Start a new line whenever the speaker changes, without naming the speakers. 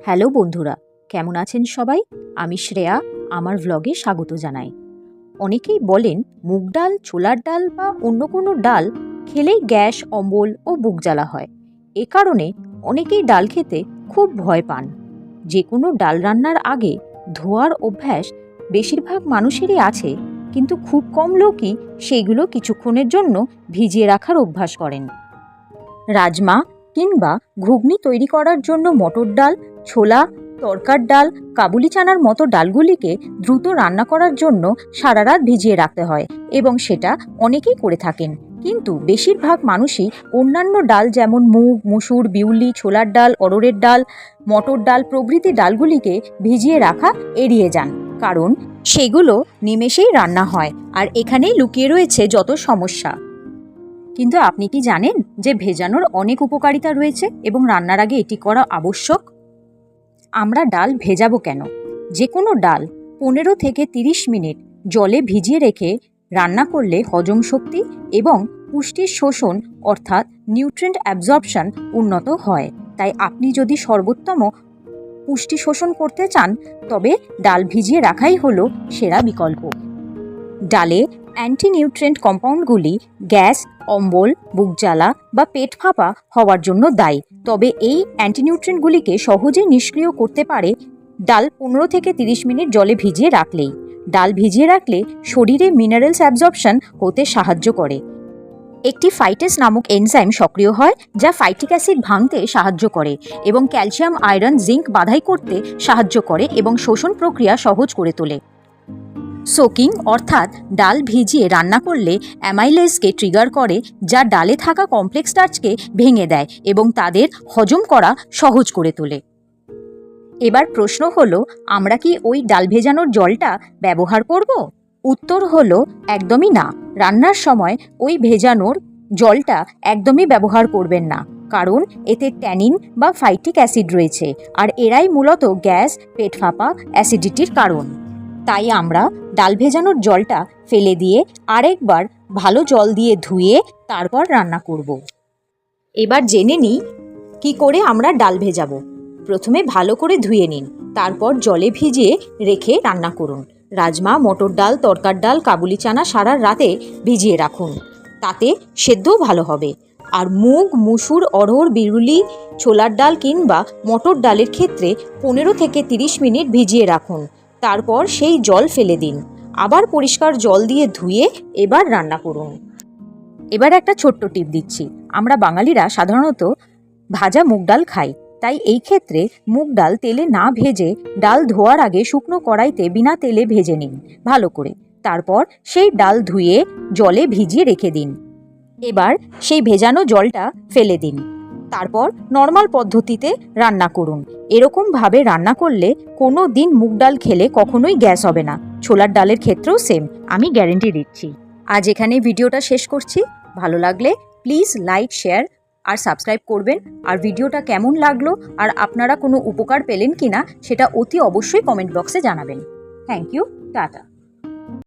Hello বন্ধুরা, কেমন আছেন সবাই? আমি শ্রেয়া, আমার ভ্লগে স্বাগত জানাই। অনেকেই বলেন মুগ ডাল, ছোলার ডাল বা অন্য কোনো ডাল খেলেই গ্যাস, অম্বল ও বুক জ্বালা হয়। এ কারণে অনেকেই ডাল খেতে খুব ভয় পান। যে কোনো ডাল রান্নার আগে ধোয়ার অভ্যাস বেশিরভাগ মানুষেরই আছে, কিন্তু খুব কম লোকই সেইগুলো কিছুক্ষণের জন্য ভিজিয়ে রাখার অভ্যাস করেন। রাজমা কিংবা ঘুগনি তৈরি করার জন্য মটর ডাল, ছোলা, তরকার ডাল, কাবুলি চানার মতো ডালগুলিকে দ্রুত রান্না করার জন্য সারা রাত ভিজিয়ে রাখতে হয় এবং সেটা অনেকেই করে থাকেন। কিন্তু বেশিরভাগ মানুষই অন্যান্য ডাল যেমন মুগ, মুসুর, বিউলি, ছোলার ডাল অরড়ের ডাল, মটর ডাল প্রভৃতি ডালগুলিকে ভিজিয়ে রাখা এড়িয়ে যান। কারণ সেগুলো নিমেষেই রান্না হয় আর এখানেই লুকিয়ে রয়েছে যত সমস্যা। কিন্তু আপনি কি জানেন যে ভেজানোর অনেক উপকারিতা রয়েছে এবং রান্নার আগে এটি করা আবশ্যক? আমরা ডাল ভেজাবো কেন? যে কোনো ডাল পনেরো থেকে তিরিশ মিনিট জলে ভিজিয়ে রেখে রান্না করলে হজম শক্তি এবং পুষ্টির শোষণ অর্থাৎ নিউট্রেন্ট অ্যাবজর্পশন উন্নত হয়। তাই আপনি যদি সর্বোত্তম পুষ্টি শোষণ করতে চান, তবে ডাল ভিজিয়ে রাখাই হলো সেরা বিকল্প। ডালে অ্যান্টি নিউট্রিয়েন্ট কম্পাউন্ডগুলি গ্যাস, অম্বল বুক জ্বালা বা পেট ফাঁপা হওয়ার জন্য দায়ী। তবে এই অ্যান্টিনিউট্রিয়েন্টগুলিকে সহজেই নিষ্ক্রিয় করতে পারে ডাল পনেরো থেকে তিরিশ মিনিট জলে ভিজিয়ে রাখলেই। ডাল ভিজিয়ে রাখলে শরীরে মিনারেলস অ্যাবজর্পশন হতে সাহায্য করে। একটি ফাইটেস নামক এনজাইম সক্রিয় হয়, যা ফাইটিক অ্যাসিড ভাঙতে সাহায্য করে এবং ক্যালসিয়াম আয়রন জিঙ্ক বাধাই করতে সাহায্য করে এবং শোষণ প্রক্রিয়া সহজ করে তোলে। সোকিং অর্থাৎ ডাল ভিজিয়ে রান্না করলে অ্যামাইলেজকে ট্রিগার করে, যা ডালে থাকা কমপ্লেক্স স্টার্চকে ভেঙে দেয় এবং তাদের হজম করা সহজ করে তোলে। এবার প্রশ্ন হলো, আমরা কি ওই ডাল ভেজানোর জলটা ব্যবহার করব? উত্তর হলো, একদমই না। রান্নার সময় ওই ভেজানোর জলটা একদমই ব্যবহার করবেন না, কারণ এতে ট্যানিন বা ফাইটিক অ্যাসিড রয়েছে, আর এরাই মূলত গ্যাস, পেট ফাঁপা, অ্যাসিডিটির কারণ। তাই আমরা ডাল ভেজানোর জলটা ফেলে দিয়ে আরেকবার ভালো জল দিয়ে ধুয়ে তারপর রান্না করব। এবার জেনে নিই কি করে আমরা ডাল ভেজাবো। প্রথমে ভালো করে ধুয়ে নিন, তারপর জলে ভিজিয়ে রেখে রান্না করুন। রাজমা, মটর ডাল, তরকার ডাল, কাবুলি চানা সারা রাতে ভিজিয়ে রাখুন। তাতে সেদ্ধও ভালো হবে। আর মুগ, মুসুর, অড়হর, বিরুলি, ছোলার ডাল কিংবা মটর ডালের ক্ষেত্রে পনেরো থেকে তিরিশ মিনিট ভিজিয়ে রাখুন। তারপর সেই জল ফেলে দিন। আবার পরিষ্কার জল দিয়ে ধুয়ে এবার রান্না করুন। এবার একটা ছোট্ট টিপ দিচ্ছি। আমরা বাঙালিরা সাধারণত ভাজা মুগ ডাল খাই। তাই এই ক্ষেত্রে মুগ ডাল তেলে না ভেজে ডাল ধোয়ার আগে শুকনো কড়াইতে বিনা তেলে ভেজে নিন ভালো করে। তারপর সেই ডাল ধুয়ে জলে ভিজিয়ে রেখে দিন। এবার সেই ভেজানো জলটা ফেলে দিন। তারপর নর্মাল পদ্ধতিতে রান্না করুন। এরকমভাবে রান্না করলে কোনো দিন মুগ ডাল খেলে কখনোই গ্যাস হবে না। ছোলার ডালের ক্ষেত্রেও সেম আমি গ্যারেন্টি দিচ্ছি। আজ এখানে ভিডিওটা শেষ করছি। ভালো লাগলে প্লিজ লাইক শেয়ার আর সাবস্ক্রাইব করবেন। আর ভিডিওটা কেমন লাগল আর আপনারা কোনো উপকার পেলেন কিনা সেটা অতি অবশ্যই কমেন্ট বক্সে জানাবেন। Thank you tata